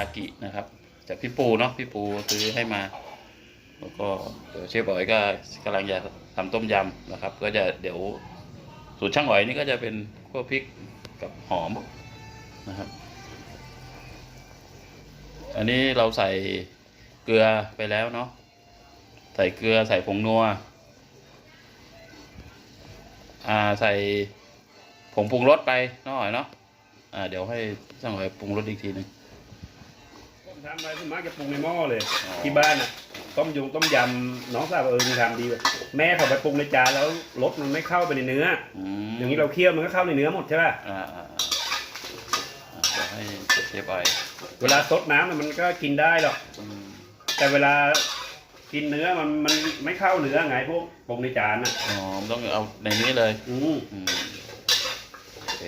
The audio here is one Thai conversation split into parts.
ากินะครับ จากพี่ปูเนาะพี่ปูซื้อให้มา แล้วก็เดี๋ยวเชฟอ๋อยก็กำลังจะทำต้มยำนะครับ ก็จะเดี๋ยวสูตรช่างอ๋อยนี่ก็จะเป็นขั้วพริกกับหอมนะครับ อันนี้เราใส่เกลือไปแล้วเนาะใส่เกลือใส่ผงนัวอ่าใส่ผงปรุงรสไปน่อยเนาะอ่าเดี๋ยวให้ช่างอ๋อยปรุงรสอีกทีหนึ่ง ทำอะไรส่วนมากจะปรุงในหม้อเลยอ๋อที่บ้านอะต้มยงต้มยำน้องสาวบอกเออมึงทำดีแบบแม่เขาไปปรุงในจานแล้วรสมันไม่เข้าไปในเนื้ออืมอย่างนี้เราเคี่ยวมันก็เข้าในเนื้อหมดใช่ป่ะอ่าอ่าอ่าอ่าเดี๋ยวให้เชฟอ๋อยเวลาซดน้ำน่ะมันก็กินได้หรอกอืมแต่เวลากินเนื้อมันมันไม่เข้าเนื้อไงพวกปรุงในจานอะอ๋อต้องเอาในนี้เลย อืมอืมโอเค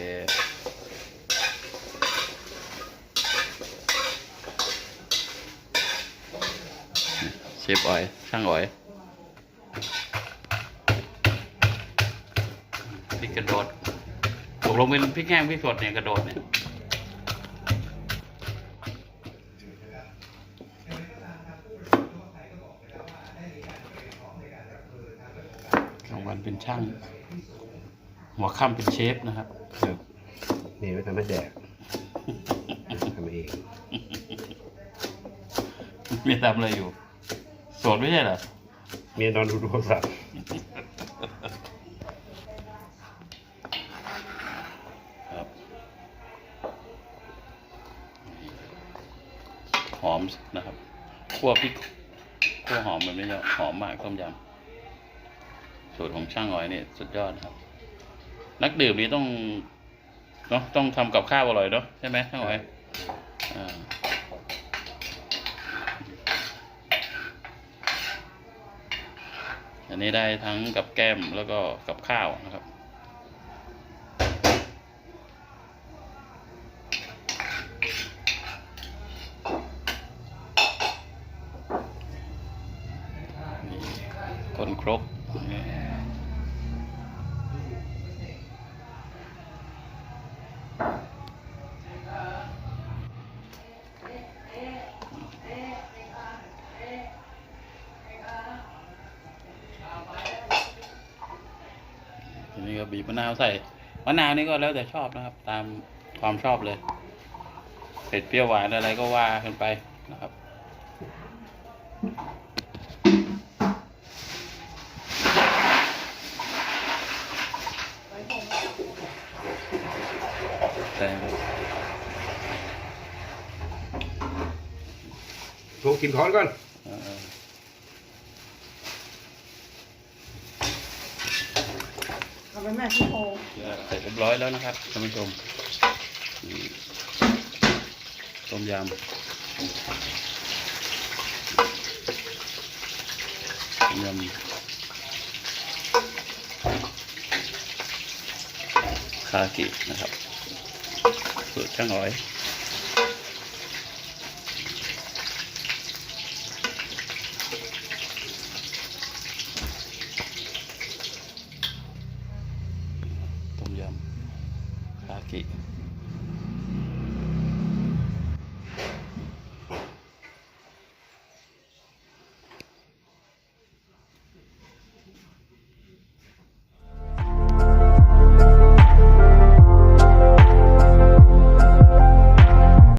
ชฟอ๋อย ช่างอ๋อยพริกกระโดดตกลงเป็นพริกแห้งพริกสดเนี่ยกระโดดเนี่ยกลางวันเป็นช่าง หัวค่ำเป็นเชฟนะครับครับนี่ไม่ทำให้แดกทำเองเมียทำอะไรอยู่ โสดไม่ใช่เหรอเมียนอนดูโทรศัพท์ครับหอมนะครับคั่วพริกคั่วหอมแบบนี้จะหอมมากต้มยำสูตรของช่างอ้อยนี่สุดยอดครับ นักดื่มนี้ต้องเนาะต้องทำกับข้าวอร่อยเนาะใช่ไหมช่างอ้อยอ่า อันนี้ได้ทั้งกับแก้มแล้วก็กับข้าวนะครับนี่คนครก ทีนี้ก็บีบมะนาวใส่มะนาวนี่ก็แล้วแต่ชอบนะครับ ตามความชอบเลยเผ็ดเปรี้ยวหวานอะไรก็ว่ากันไปนะครับแต่โทรกินคอนก่อน เอ่อ เอา ไปแม่ที่โพเสร็จเรียบร้อยแล้วนะครับท่านผู้ชมต้มยำต้มยำคากินะครับสูตรช่างอ้อย sakit